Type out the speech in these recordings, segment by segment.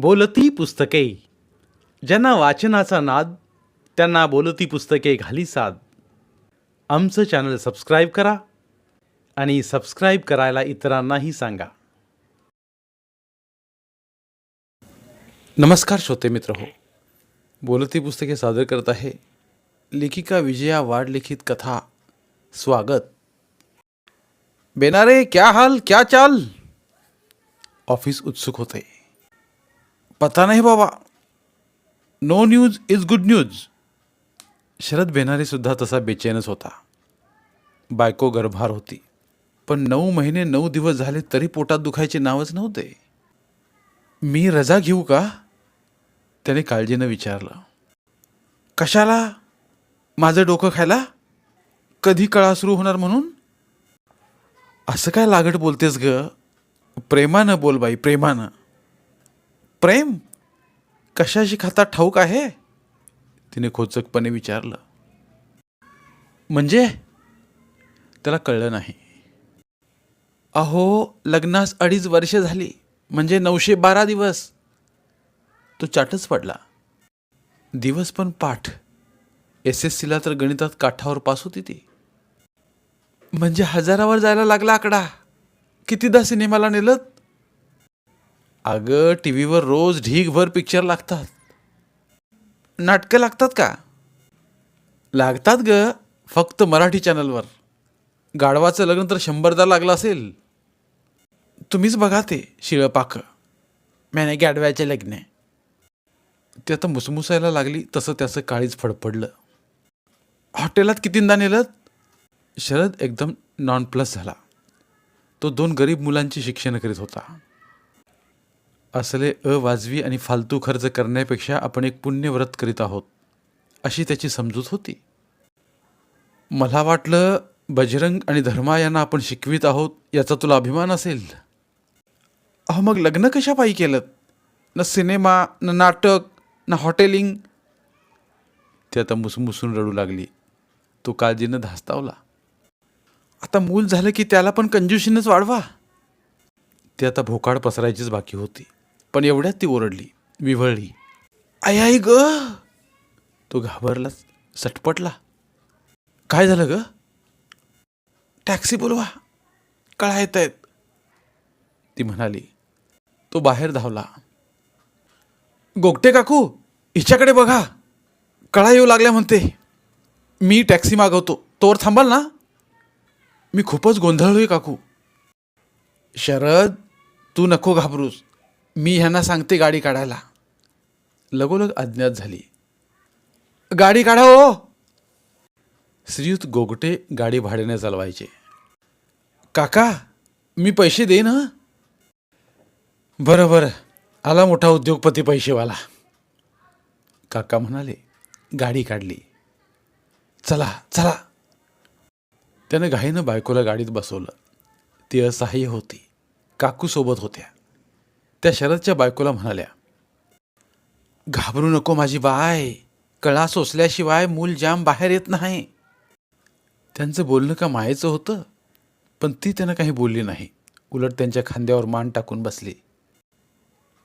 बोलती पुस्तके. ज्यांना वाचनाचा नाद त्यांना बोलती पुस्तके घाली साद. आमचं चॅनल सबस्क्राईब करा आणि सबस्क्राईब करायला इतरांनाही सांगा. नमस्कार श्रोते मित्र हो. बोलती पुस्तके सादर करत आहे लेखिका विजया वाडलिखित कथा स्वागत. बेनारे क्या हाल क्या चाल? ऑफिस उत्सुक होते. पता नाही बाबा. No news is good news Sharad बेनारीसुद्धा तसा बेचैनच होता. बायको गर्भार होती. पण नऊ महिने नऊ दिवस झाले तरी पोटात दुखायचे नावच नव्हते. मी रजा घेऊ का? त्याने काळजीनं विचारलं. कशाला? माझं डोकं खायला? कधी कळा सुरू होणार म्हणून? असं काय लागट बोलतेस ग? प्रेमानं बोल बाई प्रेमानं. प्रेम कशाशी खाता ठाऊक आहे? तिने खोचकपणे विचारलं. म्हणजे? त्याला कळलं नाही. अहो लग्नास अडीच वर्ष झाली. म्हणजे नऊशे बारा दिवस. तो चाटच पडला. दिवस पण पाठ. एस एस सीला तर गणितात काठावर पास होती ती. म्हणजे हजारावर जायला लागला आकडा. कितीदा सिनेमाला नेलं? अगं टी व्हीवर रोज ढीगभर पिक्चर लागतात. नाटकं लागतात का? लागतात ग फक्त मराठी चॅनलवर गाढवाचं लग्न तर शंभरदा लागलं असेल. तुम्हीच बघा ते शिळपाखं मॅने गाढव्याचे लग्न. ते आता मुसमुसायला लागली तसं त्याचं काळीच फडफडलं. हॉटेलात कितींदा नेलं शरद एकदम नॉन प्लस झाला. तो दोन गरीब मुलांची शिक्षण करीत होता. असले अवाजवी आणि फालतू खर्च करण्यापेक्षा आपण एक पुण्यव्रत करीत आहोत अशी त्याची समजूत होती. मला वाटलं बजरंग आणि धर्मा यांना आपण शिकवित आहोत याचा तुला अभिमान असेल? अहो मग लग्न कशा पायी केलं? न सिनेमा न नाटक न हॉटेलिंग? ती आता मुसमुसून रडू लागली. तो काळजीनं धास्तावला. आता मूल झालं की त्याला पण कंजूशीनंच वाढवा. ती आता भोकाड पसरायचीच बाकी होती. पण एवढ्यात ती ओरडली विव्हळली. आई आई ग. तो घाबरला सटपटला. काय झालं ग? टॅक्सी बोलवा कळा येत आहेत. ती म्हणाली. तो बाहेर धावला. गोगटे काकू हिच्याकडे बघा. कळा येऊ लागल्या म्हणते. मी टॅक्सी मागवतो. तोवर थांबाल ना. मी खूपच गोंधळलोय काकू. शरद तू नको घाबरूस. मी ह्यांना सांगते गाडी काढायला. लगोलग अज्ञात झाली. गाडी काढा हो. श्रीयुत गोगटे गाडी भाड्याने चालवायचे. काका मी पैसे देईन हं? बरं बरं. आला मोठा उद्योगपती पैसेवाला. काका म्हणाले गाडी काढली. चला चला. त्यानं घाईनं बायकोला गाडीत बसवलं. ती असहाय्य होती. काकूसोबत होत्या. त्या शरदच्या बायकोला म्हणाल्या घाबरू नको माझी बाय. कळा सोसल्याशिवाय मूल जाम बाहेर येत नाही. त्यांचं बोलणं का मायेचं होतं? पण ती त्यांना काही बोलली नाही. उलट त्यांच्या खांद्यावर मान टाकून बसली.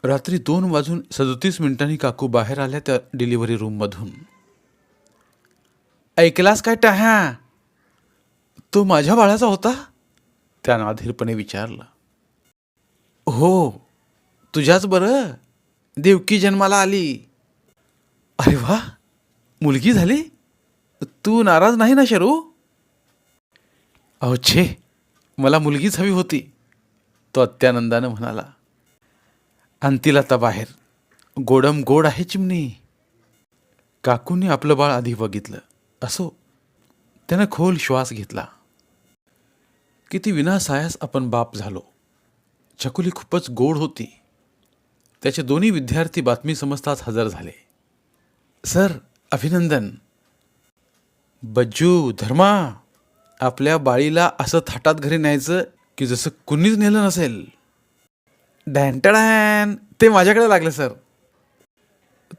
रात्री दोन वाजून सदोतीस मिनिटांनी काकू बाहेर आल्या त्या डिलिव्हरी रूममधून. ऐकलास काय टाह्या? तो माझ्या बाळाचा होता? त्यानं अधीरपणे विचारलं. हो. तुझ्याच बरं. देवकी जन्माला आली. अरे वा मुलगी झाली? तू नाराज नाही ना शरू? अहो छे मला मुलगीच हवी होती. तो अत्यानंदानं म्हणाला आणतील आता बाहेर. गोडम गोड आहे चिमणी. काकूंनी आपलं बाळ आधी बघितलं. असो त्यानं खोल श्वास घेतला. किती विनासायास आपण बाप झालो. छकुली खूपच गोड होती. त्याचे दोन्ही विद्यार्थी बातमी समजताच हजर झाले. सर अभिनंदन. बज्जू धर्मा आपल्या बाळीला असं थाटात घरी न्यायचं की जसं कुणीच नेलं नसेल. डॅन ते माझ्याकडे लागलं सर.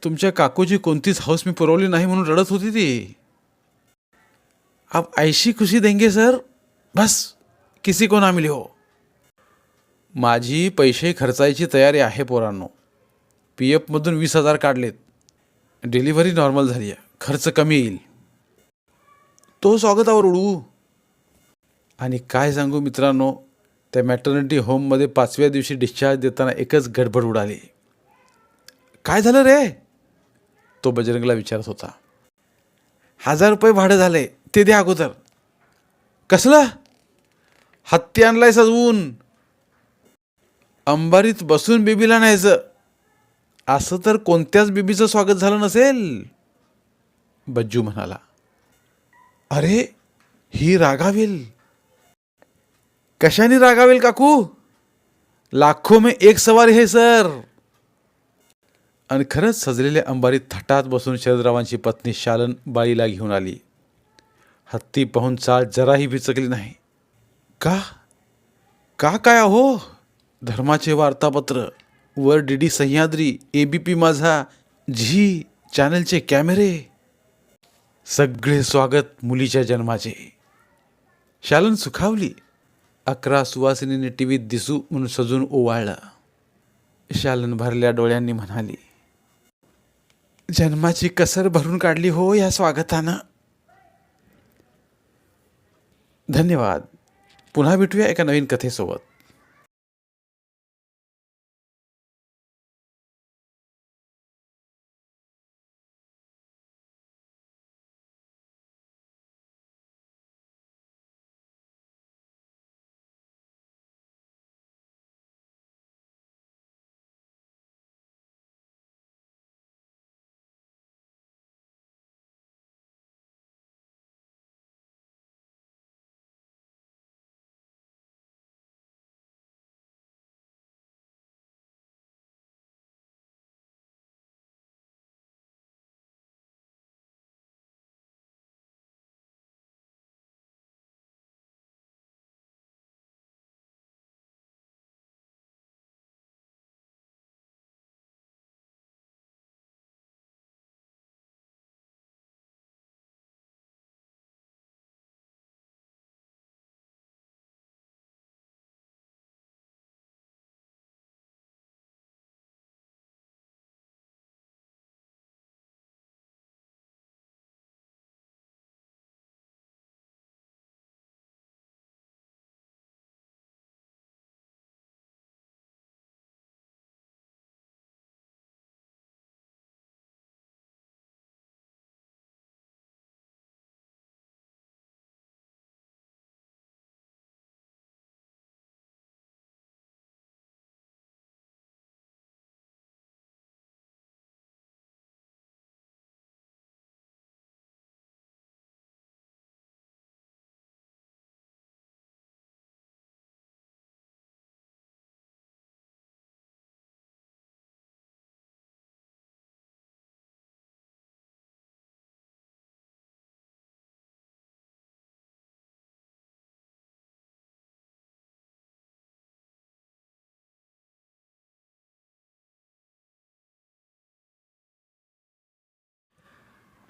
तुमच्या काकूची कोणतीच हौस मी पुरवली नाही म्हणून रडत होती ती. आप ऐशी खुशी देंगे सर. बस किसी को ना मिली हो. माझी पैसे खर्चायची तयारी आहे पोरांनो. पी एफमधून वीस हजार काढलेत. डिलिव्हरी नॉर्मल झाली आहे. खर्च कमी येईल. तो स्वागतावर उडवू. आणि काय सांगू मित्रांनो त्या मॅटर्निटी होममध्ये पाचव्या दिवशी डिस्चार्ज देताना एकच गडबड उडाली. काय झालं रे? तो बजरंगला विचारत होता. हजार रुपये भाडं झाले ते द्या अगोदर. कसलं? हत्ती आणलाय सजवून अंबारीत बसून बेबीला न्यायचं. असं तर कोणत्याच बिबीचं स्वागत झालं नसेल. बज्जू म्हणाला अरे ही रागावेल. कशाने रागावेल काकू? लाखो में एक सवारी है सर. आणि खरंच सजलेल्या अंबारीत थटात बसून शरदरावांची पत्नी शालन बाईला घेऊन आली. हत्ती पाहून चाल जराही बिचकली नाही. का? का काय अहो? धर्माचे वार्तापत्र. वर D D Sahyadri A B P Majha Zee चॅनलचे कॅमेरे. सगळे स्वागत मुलीच्या जन्माचे. शालन सुखावली. अकरा सुवासिनीने टीव्हीत दिसू म्हणून सजून ओवाळलं. शालन भरल्या डोळ्यांनी म्हणाली जन्माची कसर भरून काढली हो या स्वागतानं. धन्यवाद. पुन्हा भेटूया एका नवीन कथेसोबत.